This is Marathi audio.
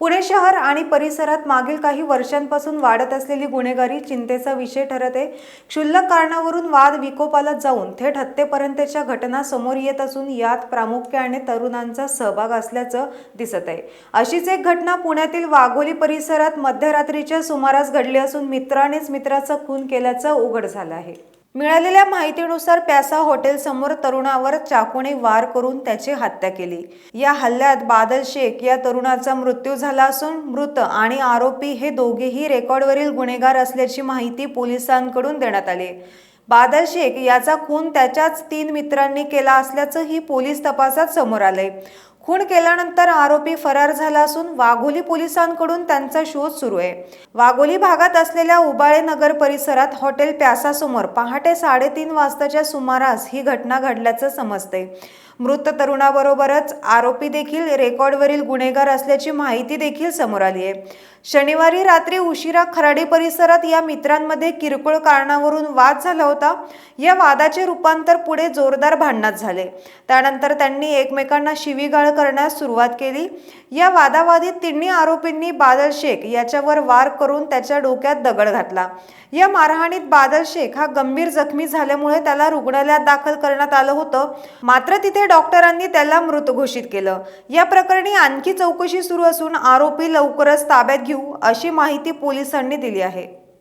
पुणे शहर आणि परिसरात मागील काही वर्षांपासून वाढत असलेली गुन्हेगारी चिंतेचा विषय ठरत आहे. क्षुल्लक कारणावरून वाद विकोपाला जाऊन थेट हत्येपर्यंतच्या घटना समोर येत असून यात प्रामुख्याने तरुणांचा सहभाग असल्याचं दिसत आहे. अशीच एक घटना पुण्यातील वाघोली परिसरात मध्यरात्रीच्या सुमारास घडली असून मित्रानेच मित्राचा खून केल्याचं उघड झालं आहे. मिळालेल्या माहितीनुसार प्यासा हॉटेल समोर तरुणावर चाकूने वार करून त्याची हत्या केली. या हल्ल्यात बादल शेख या तरुणाचा मृत्यू झाला असून मृत आणि आरोपी हे दोघेही रेकॉर्डवरील गुन्हेगार असल्याची माहिती पोलिसांकडून देण्यात आली. बादल शेख याचा खून त्याच्याच तीन मित्रांनी केला असल्याचंही पोलीस तपासात समोर आलंय. खून केल्यानंतर आरोपी फरार झाला असून वाघोली पोलिसांकडून त्यांचा शोध सुरू आहे. वाघोली भागात असलेल्या उबाळे नगर परिसरात हॉटेल प्यासासमोर पहाटे साडेतीन वाजताच्या सुमारास ही घटना घडल्याचं समजते. मृत तरुणाबरोबरच आरोपी देखील रेकॉर्डवरील गुन्हेगार असल्याची माहिती देखील समोर आली आहे. शनिवारी रात्री उशिरा खराडी परिसरात या मित्रांमध्ये किरकोळ कारणावरून वाद झाला होता. या वादाचे रूपांतर पुढे जोरदार भांडणात झाले. त्यानंतर त्यांनी एकमेकांना शिवीगाळ करण्यास सुरुवात केली. या वादावादीत तिन्ही आरोपींनी बादल शेख याच्यावर वार करून त्याच्या डोक्यात दगड घातला. या मारहाणीत बादल शेख हा गंभीर जखमी झाल्यामुळे त्याला रुग्णालयात दाखल करण्यात आलं होतं. मात्र तिथे डॉक्टरांनी त्याला मृत घोषित केलं. या प्रकरणी आणखी चौकशी सुरू असून आरोपी लवकरच ताब्यात घेऊ अशी माहिती पोलिसांनी दिली आहे.